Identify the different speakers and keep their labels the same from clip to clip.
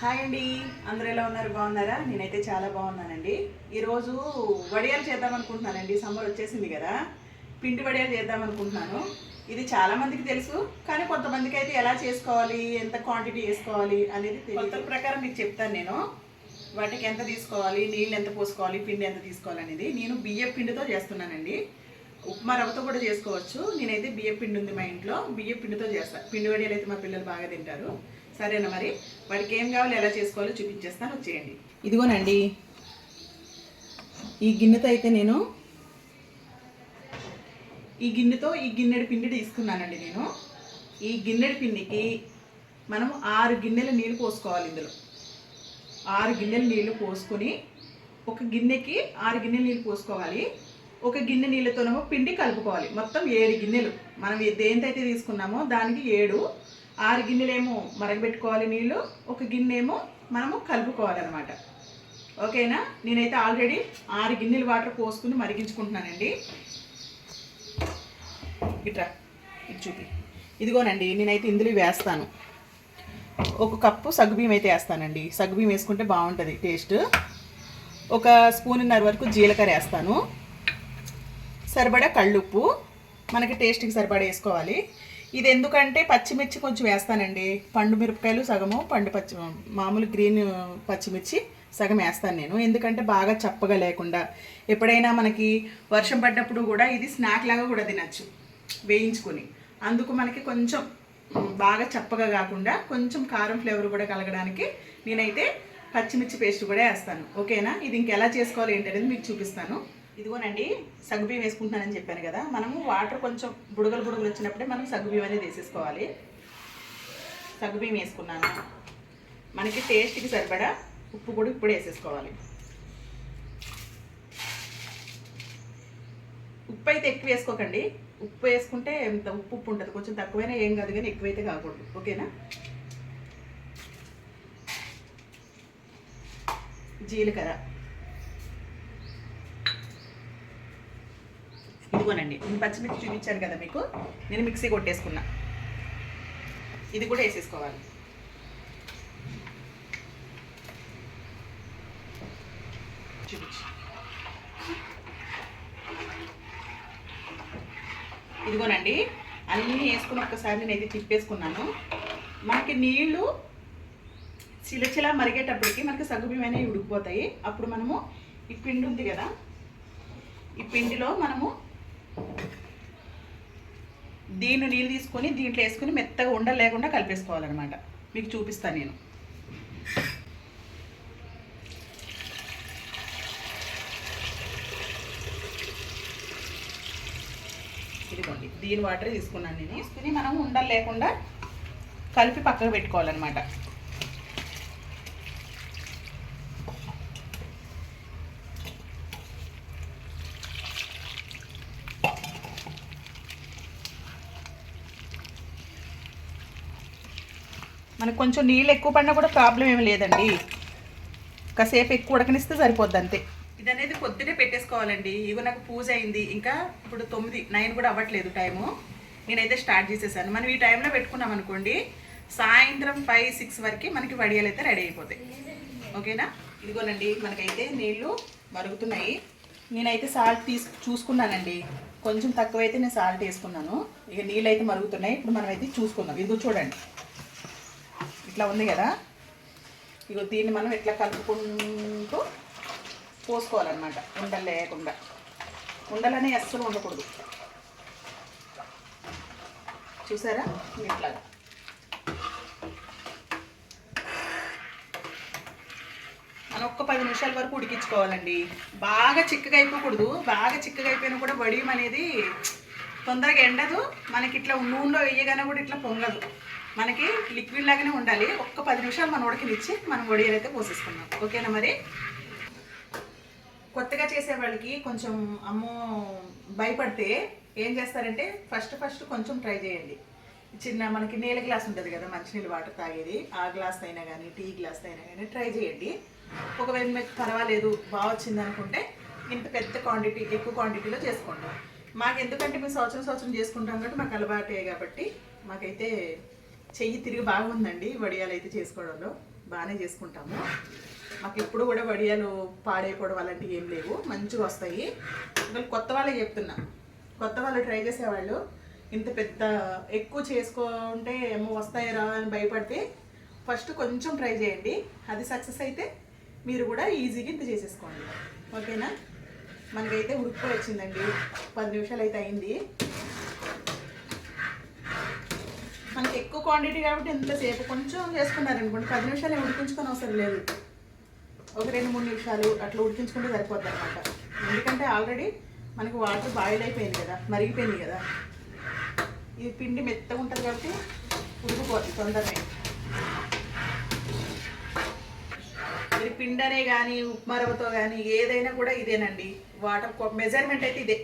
Speaker 1: Hi అండి. అందరూ ఎలా ఉన్నారు? బాగున్నారా? నేనైతే చాలా బాగున్నానండి. ఈరోజు వడియాలు చేద్దాం అనుకుంటున్నానండి. సమ్మర్ వచ్చేసింది కదా. పిండి వడియాలు చేద్దాం అనుకుంటున్నాను. ఇది చాలా మందికి తెలుసు కానీ కొంతమందికి అయితే ఎలా చేసుకోవాలి ఎంత క్వాంటిటీ వేసుకోవాలి అనేది కొలతల ప్రకారం మీకు చెప్తాను నేను. వాటికి ఎంత తీసుకోవాలి నీళ్ళు ఎంత పోసుకోవాలి పిండి ఎంత తీసుకోవాలి అనేది. నేను బియ్యం పిండితో చేస్తున్నానండి. ఉప్మా రవ్వతో కూడా చేసుకోవచ్చు. నేనైతే బియ్యం పిండి ఉంది మా ఇంట్లో. బియ్యం పిండితో చేస్తాను పిండి వడియాలు అయితే మా పిల్లలు బాగా తింటారు. సరేనా మరి? వాటికి ఏం కావాలి ఎలా చేసుకోవాలో చూపించేస్తాను వచ్చేయండి. ఇదిగోనండి. ఈ గిన్నెతో అయితే నేను ఈ గిన్నెతో ఈ గిన్నెడి పిండి తీసుకున్నానండి నేను. ఈ గిన్నెడి పిండికి మనం ఆరు గిన్నెల నీళ్ళు పోసుకోవాలి ఇందులో. ఆరు గిన్నెల నీళ్ళు పోసుకొని ఒక గిన్నెకి ఆరు గిన్నెల నీళ్ళు పోసుకోవాలి. ఒక గిన్నె నీళ్ళతోనేమో పిండి కలుపుకోవాలి. మొత్తం ఏడు గిన్నెలు. మనం దేంతైతే తీసుకున్నామో దానికి ఏడు ఆరు గిన్నెలేమో మరగబెట్టుకోవాలి నీళ్ళు ఒక గిన్నెమో మనము కలుపుకోవాలన్నమాట. ఓకేనా? నేనైతే ఆల్రెడీ ఆరు గిన్నెలు వాటర్ పోసుకుని మరిగించుకుంటున్నానండి. ఇట్రా ఇది చూపి. ఇదిగోనండి నేనైతే ఇందులో వేస్తాను. ఒక కప్పు సగ్గుబియ్యం అయితే వేస్తానండి. సగ్గుబియ్యం వేసుకుంటే బాగుంటుంది టేస్ట్. ఒక స్పూన్నర వరకు జీలకర్ర వేస్తాను. సరిపడా కళ్ళుప్పు. మనకి టేస్ట్కి సరిపడా వేసుకోవాలి. ఇది ఎందుకంటే పచ్చిమిర్చి కొంచెం వేస్తానండి. పండు మిరపకాయలు సగము పండు పచ్చి మామూలు గ్రీన్ పచ్చిమిర్చి సగం వేస్తాను నేను. ఎందుకంటే బాగా చప్పగా లేకుండా. ఎప్పుడైనా మనకి వర్షం పడ్డప్పుడు కూడా ఇది స్నాక్ లాగా కూడా తినచ్చు వేయించుకొని. అందుకు మనకి కొంచెం బాగా చప్పగా కాకుండా కొంచెం కారం ఫ్లేవర్ కూడా కలగడానికి నేనైతే పచ్చిమిర్చి పేస్ట్ కూడా వేస్తాను. ఓకేనా? ఇది ఇంకెలా చేసుకోవాలి ఏంటనేది మీకు చూపిస్తాను. ఇదిగోనండి సగ్గుబియ్యం వేసుకుంటున్నానని చెప్పాను కదా మనము వాటర్ కొంచెం బుడగలు బుడగలు వచ్చినప్పుడే మనం సగ్గుబియ్యం అనేది వేసేసుకోవాలి. సగ్గుబియ్యం వేసుకున్నాను. మనకి టేస్ట్కి సరిపడా ఉప్పు కూడా ఇప్పుడు వేసేసుకోవాలి. ఉప్పు అయితే ఎక్కువ వేసుకోకండి. ఉప్పు వేసుకుంటే ఎంత ఉప్పు ఉప్పు ఉంటుంది కొంచెం తక్కువైనా ఏం కాదు కానీ ఎక్కువైతే కాకూడదు. ఓకేనా? జీలకర్ర. ఇదిగోనండి నేను పచ్చిమిర్చి చూపించాను కదా మీకు నేను మిక్సీ కొట్టేసుకున్నా. ఇది కూడా వేసేసుకోవాలి. చూపించు ఇదిగోనండి అన్నీ వేసుకుని ఒక్కసారి నేనైతే తిప్పేసుకున్నాను. మనకి నీళ్ళు చిలచిలా మరిగేటప్పటికి మనకి సగ్గుబియ్యం అనేవి ఉడికిపోతాయి. అప్పుడు మనము ఈ పిండి ఉంది కదా ఈ పిండిలో మనము దీన్ని నీళ్ళు తీసుకొని దీంట్లో వేసుకుని మెత్తగా ఉండ లేకుండా కలిపేసుకోవాలన్నమాట. మీకు చూపిస్తాను నేను. ఇదిగోండి దీని వాటర్ తీసుకున్నాను నేను. తీసుకుని మనం ఉండలు లేకుండా కలిపి పక్కకు పెట్టుకోవాలన్నమాట. మనకు కొంచెం నీళ్ళు ఎక్కువ పడినా కూడా ప్రాబ్లం ఏమి లేదండి. కాసేపు ఎక్కువ ఉడకనిస్తే సరిపోద్ది అంతే. ఇది అనేది పొద్దునే పెట్టేసుకోవాలండి. ఇగో నాకు పూజ అయింది. ఇంకా ఇప్పుడు తొమ్మిది నైన్ కూడా అవ్వట్లేదు టైము. నేనైతే స్టార్ట్ చేసేసాను. మనం ఈ టైంలో పెట్టుకున్నాం అనుకోండి సాయంత్రం ఫైవ్ సిక్స్ వరకు మనకి వడియాలు అయితే రెడీ అయిపోతాయి. ఓకేనా? ఇదిగోనండి మనకైతే నీళ్ళు మరుగుతున్నాయి. నేనైతే సాల్ట్ తీసు చూసుకున్నానండి. కొంచెం తక్కువైతే నేను సాల్ట్ వేసుకున్నాను. ఇక నీళ్ళు అయితే మరుగుతున్నాయి. ఇప్పుడు మనం అయితే చూసుకుందాం. ఇదిగో చూడండి. ఇట్లా ఉంది కదా. ఇగో దీన్ని మనం ఇట్లా కలుపుకుంటూ పోసుకోవాలన్నమాట. ఉండలు లేకుండా. ఉండలనే అస్సలు ఉండకూడదు. చూసారా? ఇట్లా. మనం ఒక్క పది నిమిషాల వరకు ఉడికించుకోవాలండి. బాగా చిక్కగా అయిపోకూడదు. బాగా చిక్కగా అయిపోయినా కూడా వడియం అనేది తొందరగా ఎండదు. మనకి ఇట్లా నూనెలో వేయగానే కూడా ఇట్లా పొంగదు. మనకి లిక్విడ్ లాగానే ఉండాలి. ఒక్క పది నిమిషాలు మనం ఉడకనిచ్చి మనం వడియాలు అయితే పోసేసుకున్నాం ఓకేనా మరి? కొత్తగా చేసే వాళ్ళకి కొంచెం అమ్మో భయపడితే ఏం చేస్తారంటే ఫస్ట్ ఫస్ట్ కొంచెం ట్రై చేయండి. చిన్న మనకి నీళ్ళ గ్లాస్ ఉంటుంది కదా మంచినీళ్ళు వాటర్ తాగేది. ఆ గ్లాస్ అయినా కానీ టీ గ్లాస్ అయినా కానీ ట్రై చేయండి. ఒకవేళ మీకు పర్వాలేదు బాగా వచ్చింది అనుకుంటే ఇంత పెద్ద క్వాంటిటీ ఎక్కువ క్వాంటిటీలో చేసుకోండి. మాకు ఎందుకంటే మేము సంవత్సరం సంవత్సరం చేసుకుంటాం కాబట్టి మాకు అలవాటే కాబట్టి మాకైతే చెయ్యి తిరిగి బాగుందండి వడియాలు అయితే చేసుకోవడంలో. బాగానే చేసుకుంటాము. మాకు ఎప్పుడు కూడా వడియాలు పాడైపోవడం అలాంటివి ఏం లేవు. మంచిగా వస్తాయి. ఇవాళ కొత్త వాళ్ళే చెప్తున్నా. కొత్త వాళ్ళు ట్రై చేసేవాళ్ళు. ఇంత పెద్ద ఎక్కువ చేసుకుంటే ఏమో వస్తాయరా అని భయపడితే ఫస్ట్ కొంచెం ట్రై చేయండి. అది సక్సెస్ అయితే మీరు కూడా ఈజీగా ఇంత చేసేసుకోండి. ఓకేనా? మనకైతే ఉడికిపోయి వచ్చిందండి. పది నిమిషాలు అయితే అయింది. మనకి ఎక్కువ క్వాంటిటీ కాబట్టి ఎంతసేపు కొంచెం చేసుకున్నారనుకోండి పది నిమిషాలు ఉడికించుకొని అవసరం లేదు. ఒక రెండు మూడు నిమిషాలు అట్లా ఉడికించుకుంటే సరిపోద్ది అనమాట ఎందుకంటే ఆల్రెడీ మనకి వాటర్ బాయిల్ అయిపోయింది కదా మరిగిపోయింది కదా. ఇది పిండి మెత్తగా ఉంటుంది కాబట్టి ఉడికిపోద్ది తొందరనే. ఇది పిండనే కానీ ఉప్మా రవ్వతో కానీ ఏదైనా కూడా ఇదేనండి. వాటర్ మెజర్మెంట్ అయితే ఇదే.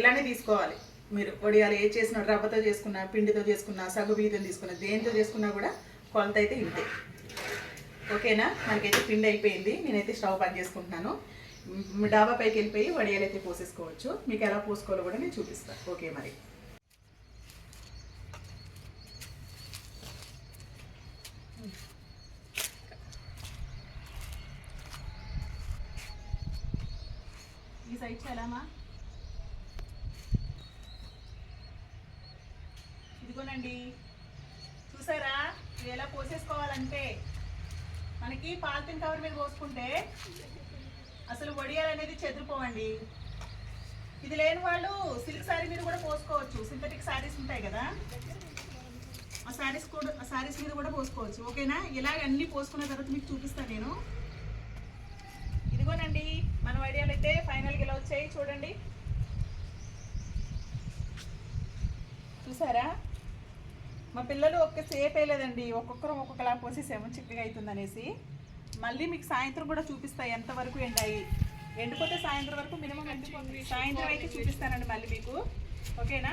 Speaker 1: ఇలానే తీసుకోవాలి. మీరు వడియాలు ఏ చేసిన రవ్వతో చేసుకున్నా పిండితో చేసుకున్నా సగ్గు బియ్యతో తీసుకున్నా దేనితో చేసుకున్నా కూడా కొలత అయితే ఇంతే ఓకేనా? మనకైతే పిండి అయిపోయింది. నేనైతే స్టవ్ పని చేసుకుంటున్నాను. డాబా పైకి వెళ్ళిపోయి వడియాలు అయితే పోసేసుకోవచ్చు. మీకు ఎలా పోసుకోవాలో కూడా నేను చూపిస్తాను ఓకే మరి. ఈ సైడ్ చాలామా ఇదిగోనండి చూసారా? ఇవి ఎలా పోసేసుకోవాలంటే మనకి పాలిథిన్ కవర్ మీద పోసుకుంటే అసలు వడియాలు అనేది చెదిరిపోవండి. ఇది లేని వాళ్ళు సిల్క్ శారీ మీద కూడా పోసుకోవచ్చు. సింథటిక్ శారీస్ ఉంటాయి కదా. ఆ శారీస్ కూడా ఆ శారీస్ మీద కూడా పోసుకోవచ్చు. ఓకేనా? ఇలాగ అన్నీ పోసుకున్న తర్వాత మీకు చూపిస్తాను నేను. ఇదిగోనండి మన వడియాలు అయితే ఫైనల్గా ఇలా వచ్చాయి. చూడండి. చూసారా? మా పిల్లలు ఒక్క సేపు వేయలేదండి ఒక్కొక్కరం ఒక్కొక్కలా పోసేసాము చిక్కగా అవుతుంది అనేసి. మళ్ళీ మీకు సాయంత్రం కూడా చూపిస్తాయి ఎంతవరకు ఎండాయి ఎండిపోతే సాయంత్రం వరకు మినిమం ఎండిపోతుంది సాయంత్రం అయితే చూపిస్తానండి మళ్ళీ మీకు. ఓకేనా?